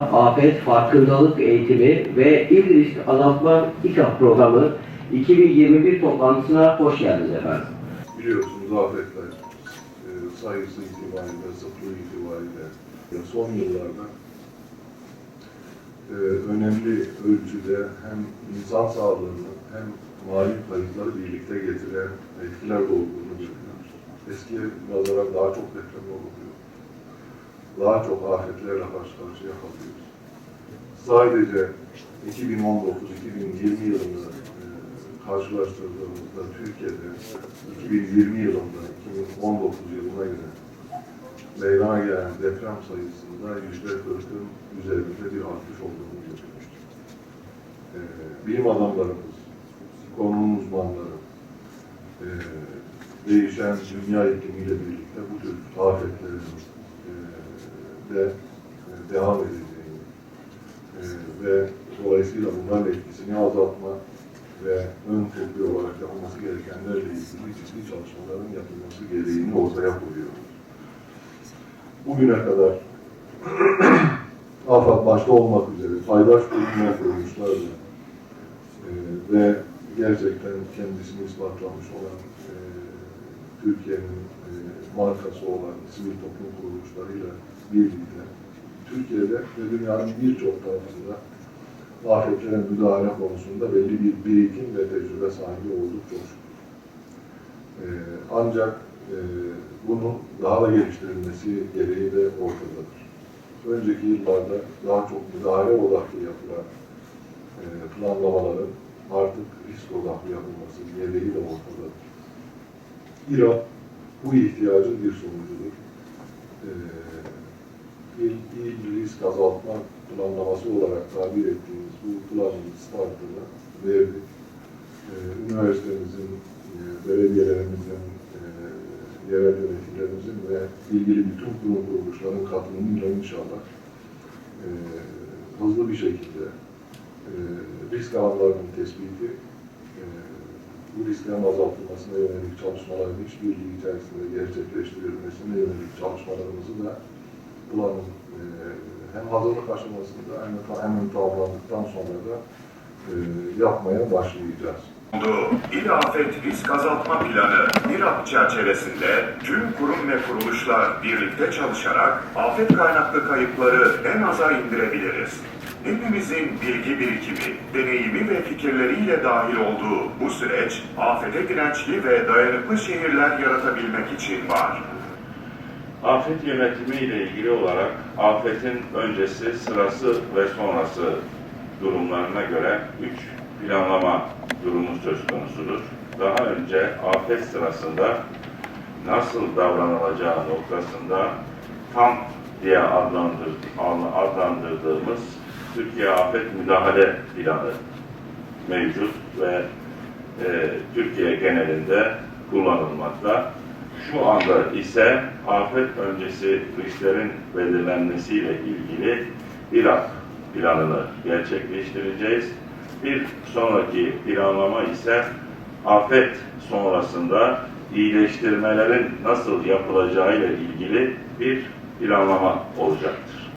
Afet Farkındalık Eğitimi ve İl Risk Azaltma İKA Programı 2021 toplantısına hoş geldiniz efendim. Biliyorsunuz afetler e, sayısı itibariyle, sıklığı itibariyle son yıllarda e, önemli ölçüde hem insan sağlığını hem mali kayıpları birlikte getiren etkiler olduğunu görüyoruz. Eskiye nazaran daha çok deprem oluyor. Daha çok afetlerle karşı karşıya kalıyoruz. Sadece 2019-2020 yılını e, karşılaştırdığımızda Türkiye'de 2020 yılında 2019 yılına göre meydana gelen deprem sayısında yüzde 40'ın üzerinde bir artış olduğunu görüyoruz. E, bilim adamlarımız, konunun uzmanları, e, değişen dünya iklimiyle birlikte bu tür e, de e, devam edeceğini e, ve dolayısıyla bunların etkisini azaltma ve ön tedbir olarak yapılması gerekenlerle ilgili ciddi çalışmaların yapılması gereğini ortaya koyuyoruz. Bugüne kadar AFAD başta olmak üzere paydaş kurumlar kurmuşlardı e, ve gerçekten kendisini ispatlamış olan Türkiye'nin e, markası olan sivil toplum kuruluşlarıyla birlikte Türkiye'de ve dünyanın birçok tarafında afetlere müdahale konusunda belli bir birikim ve tecrübe sahibi olduk çok. Ee, ancak e, bunun daha da geliştirilmesi gereği de ortadadır. Önceki yıllarda daha çok müdahale odaklı yapılan e, planlamaların artık risk odaklı yapılması gereği de ortadadır. İran bu ihtiyacın bir sonucudur. Ee, risk azaltma planlaması olarak tabir ettiğimiz bu planın startını verdik. Ee, üniversitemizin, e, belediyelerimizin, e, yerel yönetimlerimizin ve ilgili bütün kurum kuruluşların katılımıyla inşallah e, hızlı bir şekilde e, risk alanlarının tespiti, bu risklerin azaltılmasına yönelik çalışmaların işbirliği içerisinde gerçekleştirilmesine yönelik çalışmalarımızı da planın e, hem hazırlık aşamasında hem de hem tamamlandıktan sonra da e, yapmaya başlayacağız. İl Afet Risk Azaltma Planı İRAP çerçevesinde tüm kurum ve kuruluşlar birlikte çalışarak afet kaynaklı kayıpları en aza indirebiliriz. Hepimizin bilgi birikimi, deneyimi ve fikirleriyle dahil olduğu bu süreç, afete dirençli ve dayanıklı şehirler yaratabilmek için var. Afet yönetimi ile ilgili olarak afetin öncesi, sırası ve sonrası durumlarına göre üç planlama durumu söz konusudur. Daha önce afet sırasında nasıl davranılacağı noktasında tam diye adlandır- adlandırdığımız Türkiye Afet Müdahale Planı mevcut ve e, Türkiye genelinde kullanılmakta. Şu anda ise afet öncesi risklerin belirlenmesiyle ilgili İRAP planını gerçekleştireceğiz. Bir sonraki planlama ise afet sonrasında iyileştirmelerin nasıl yapılacağıyla ilgili bir planlama olacaktır.